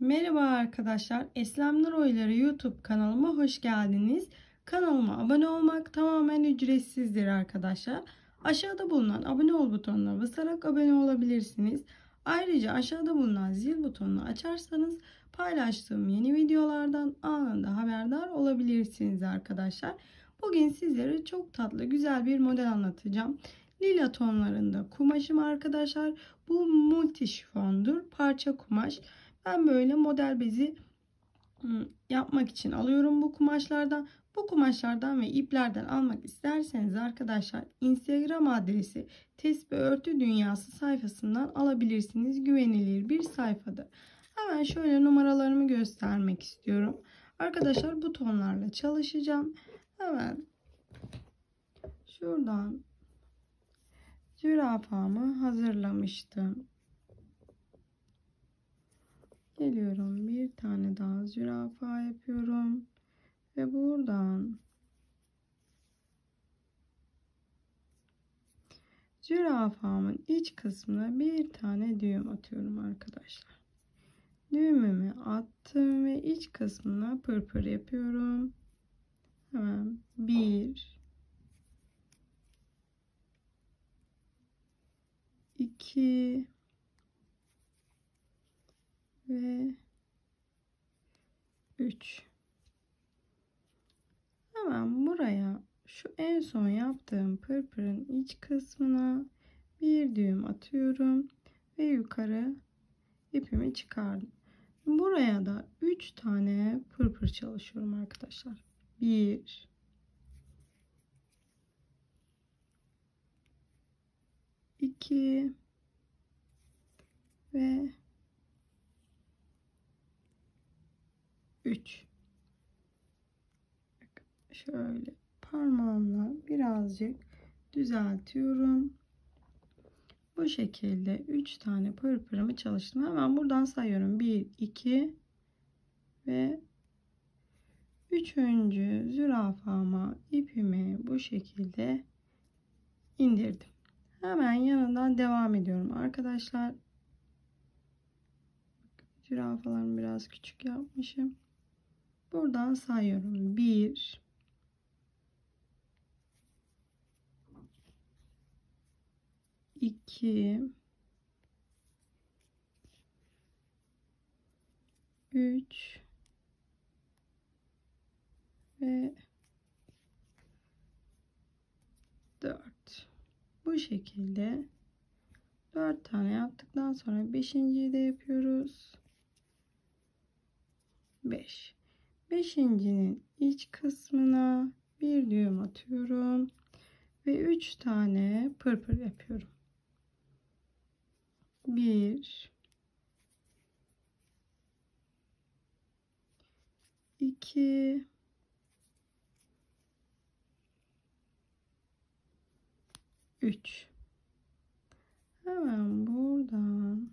Merhaba arkadaşlar. Eslem Oyları YouTube kanalıma hoş geldiniz. Kanalıma abone olmak tamamen ücretsizdir arkadaşlar. Aşağıda bulunan abone ol butonuna basarak abone olabilirsiniz. Ayrıca aşağıda bulunan zil butonunu açarsanız paylaştığım yeni videolardan anında haberdar olabilirsiniz arkadaşlar. Bugün sizlere çok tatlı güzel bir model anlatacağım. Lila tonlarında kumaşım arkadaşlar. Bu multi şifondur. Parça kumaş. Ben böyle model bezi yapmak için alıyorum bu kumaşlardan. Bu kumaşlardan ve iplerden almak isterseniz arkadaşlar Instagram adresi Tesbih Örtü Dünyası sayfasından alabilirsiniz. Güvenilir bir sayfadır. Hemen şöyle numaralarımı göstermek istiyorum. Arkadaşlar bu tonlarla çalışacağım. Hemen şuradan zürafamı hazırlamıştım. Geliyorum bir tane daha zürafa yapıyorum ve buradan zürafamın iç kısmına bir tane düğüm atıyorum arkadaşlar. Düğümümü attım ve iç kısmına pırpır yapıyorum. Hemen bir iki ve 3 hemen buraya şu en son yaptığım pırpırın iç kısmına bir düğüm atıyorum ve yukarı ipimi çıkardım. Buraya da 3 tane pırpır çalışıyorum arkadaşlar. 1 2 ve 3 şöyle parmağımla birazcık düzeltiyorum. Bu şekilde 3 tane pırpırımı çalıştım. Hemen buradan sayıyorum. 1 2 ve üçüncü zürafama ipimi bu şekilde indirdim. Hemen yanından devam ediyorum. Arkadaşlar zürafalarımı biraz küçük yapmışım Buradan sayıyorum. 1 2 3 ve 4 bu şekilde 4 tane yaptıktan sonra 5.yi de yapıyoruz. 5 Beşincinin iç kısmına bir düğüm atıyorum ve üç tane pırpır yapıyorum. Bir, iki, üç. Hemen buradan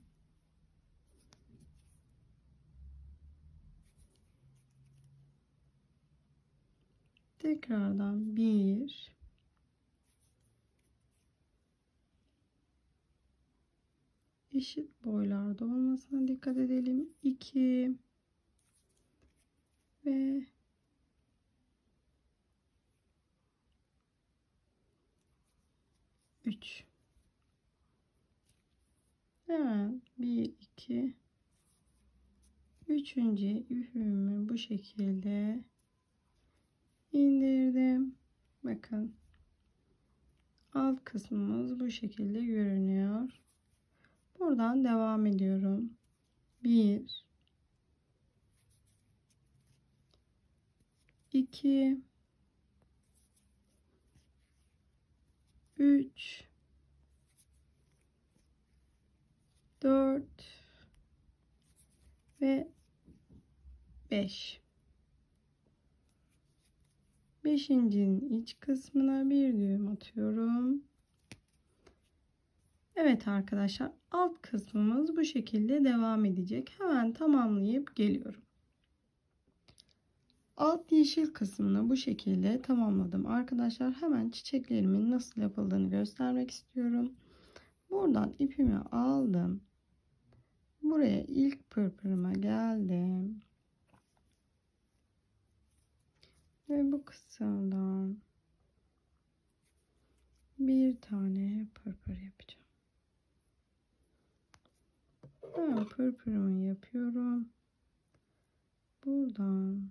tekrardan bir. Eşit boylarda olmasına dikkat edelim. 2 ve üç. Hemen bir iki. Üçüncü ipimi bu şekilde indirdim. Bakın. Alt kısmımız bu şekilde görünüyor. Buradan devam ediyorum. 1 2 3 4 ve 5 Beşincinin iç kısmına bir düğüm atıyorum. Evet arkadaşlar alt kısmımız bu şekilde devam edecek. Hemen tamamlayıp geliyorum. Alt yeşil kısmını bu şekilde tamamladım. Arkadaşlar hemen çiçeklerimin nasıl yapıldığını göstermek istiyorum. Buradan ipimi aldım. Bu buraya ilk pırpırıma geldim. Ve bu kısımdan bir tane pırpır yapacağım. Ben pırpırımı yapıyorum. Buradan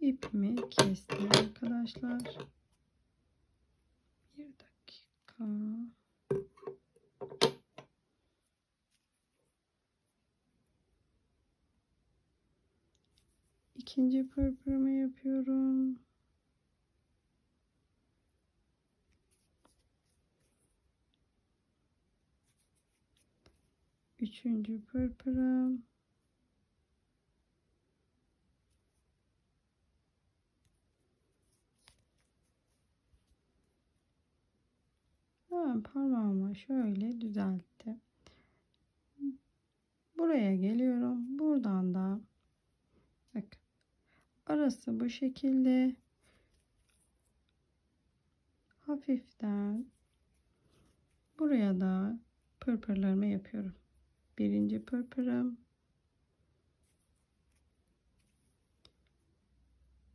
ipimi kestim arkadaşlar. Bir dakika. İkinci pırpırımı yapıyorum. Üçüncü pırpırım. Hemen parmağımla şöyle düzelttim. Buraya geliyorum. Buradan da bak arası bu şekilde hafiften buraya da pırpırlarımı yapıyorum. Birinci pırpırım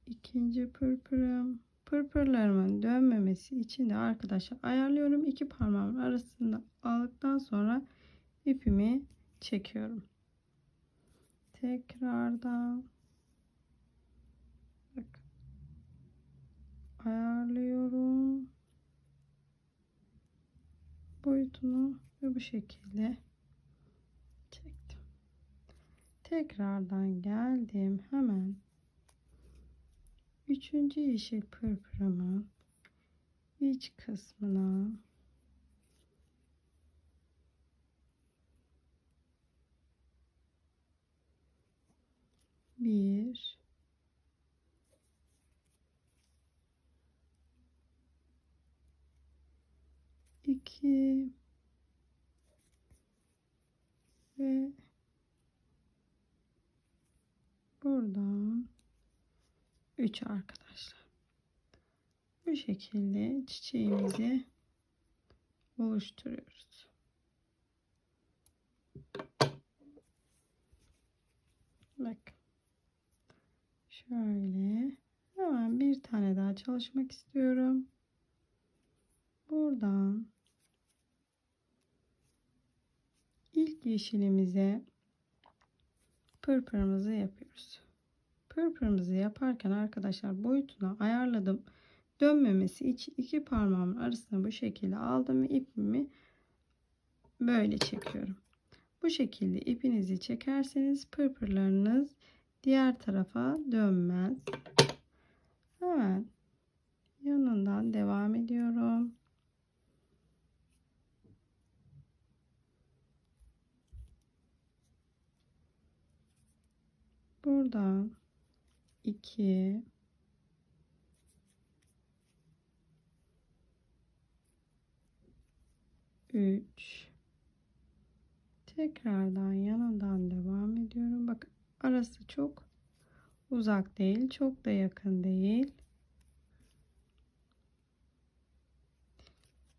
ikinci pırpırım pırpırlarımın dönmemesi için de arkadaşlar ayarlıyorum. iki parmağımın arasında aldıktan sonra ipimi çekiyorum. Tekrardan bak ayarlıyorum. Boyutunu ve bu şekilde çektim. Tekrardan geldim. Hemen Üçüncü yeşil pırpırımın iç kısmına bir iki ve buradan 3 arkadaşlar. Bu şekilde çiçeğimizi oluşturuyoruz. Bak. Şöyle. Hemen bir tane daha çalışmak istiyorum. Buradan yeşilimize pırpırımızı yapıyoruz. Pırpırımızı yaparken arkadaşlar boyutunu ayarladım. Dönmemesi için iki parmağımın arasına bu şekilde aldım ve ipimi böyle çekiyorum. Bu şekilde ipinizi çekerseniz pırpırlarınız diğer tarafa dönmez. Hemen yanından devam ediyorum. Buradan 2 3 tekrardan yanından devam ediyorum. Bak arası çok uzak değil, çok da yakın değil.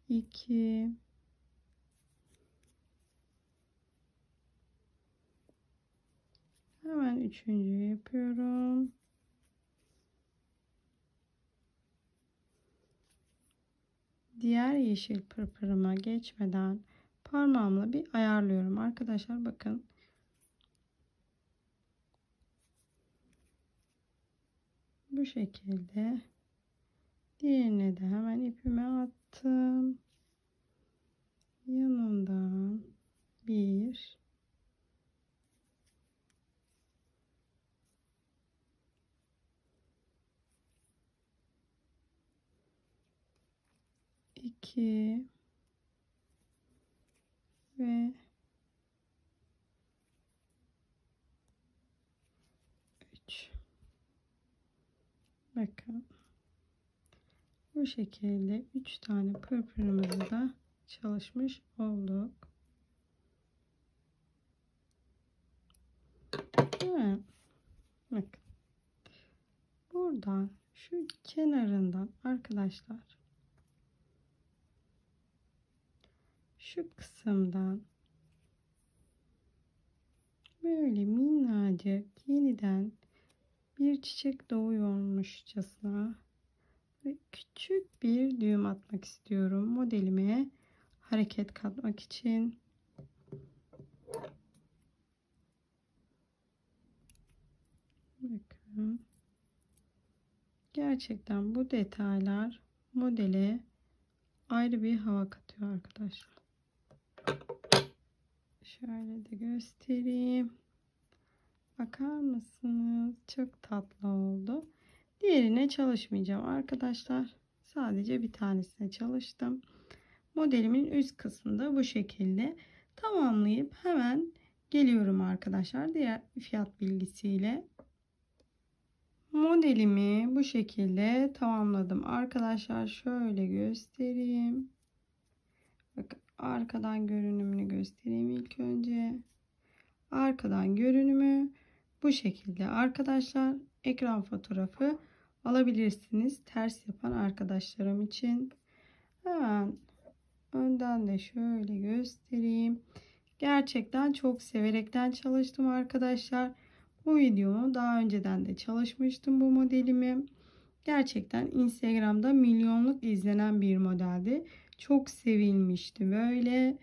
2 Hemen üçüncü yapıyorum. diğer yeşil pırpırıma geçmeden parmağımla bir ayarlıyorum. Arkadaşlar bakın. Bu şekilde diğerine de hemen ipime attım. Yanından bir iki ve üç. Bakın. Bu şekilde üç tane pırpırımızı da çalışmış olduk. Evet. Bakın. Buradan şu kenarından arkadaşlar şu kısımdan şöyle minnacık yeniden bir çiçek doğuyormuşçasına küçük bir düğüm atmak istiyorum modelime hareket katmak için. Bakın. Gerçekten bu detaylar modele ayrı bir hava katıyor arkadaşlar. Şöyle de göstereyim. Bakar mısınız? Çok tatlı oldu. Diğerine çalışmayacağım arkadaşlar. Sadece bir tanesine çalıştım. Modelimin üst kısmında bu şekilde tamamlayıp hemen geliyorum arkadaşlar. Diğer fiyat bilgisiyle. Modelimi bu şekilde tamamladım. Arkadaşlar şöyle göstereyim. Arkadan görünümünü göstereyim ilk önce. Arkadan görünümü bu şekilde arkadaşlar. Ekran fotoğrafı alabilirsiniz. Ters yapan arkadaşlarım için. Hemen önden de şöyle göstereyim. Gerçekten çok severekten çalıştım arkadaşlar. Bu videomu daha önceden de çalışmıştım bu modelimi. Gerçekten Instagram'da milyonluk izlenen bir modeldi. Çok sevilmişti böyle.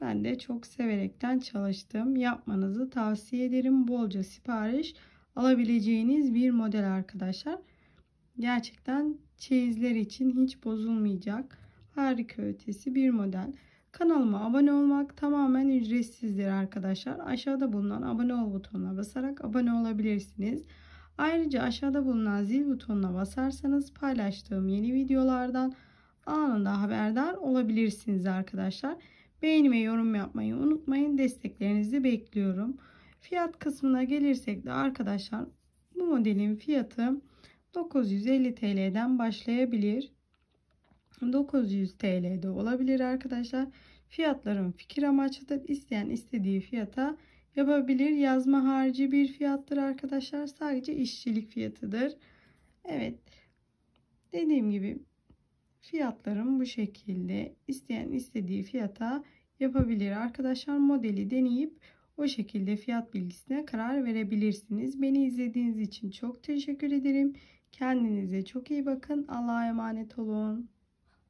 Ben de çok severekten çalıştım. Yapmanızı tavsiye ederim. Bolca sipariş alabileceğiniz bir model arkadaşlar. Gerçekten çeyizler için hiç bozulmayacak harika ötesi bir model. Kanalıma abone olmak tamamen ücretsizdir arkadaşlar. Aşağıda bulunan abone ol butonuna basarak abone olabilirsiniz. Ayrıca aşağıda bulunan zil butonuna basarsanız paylaştığım yeni videolardan anında haberdar olabilirsiniz arkadaşlar. Beğeni yorum yapmayı unutmayın. Desteklerinizi bekliyorum. Fiyat kısmına gelirsek de arkadaşlar bu modelin fiyatı 950 TL'den başlayabilir. 900 TL'de olabilir arkadaşlar. Fiyatların fikir amaçlıdır. İsteyen istediği fiyata yapabilir. Yazma harici bir fiyattır arkadaşlar. Sadece işçilik fiyatıdır. Evet. Dediğim gibi fiyatlarım bu şekilde. İsteyen istediği fiyata yapabilir arkadaşlar. Modeli deneyip o şekilde fiyat bilgisine karar verebilirsiniz. Beni izlediğiniz için çok teşekkür ederim. Kendinize çok iyi bakın. Allah'a emanet olun.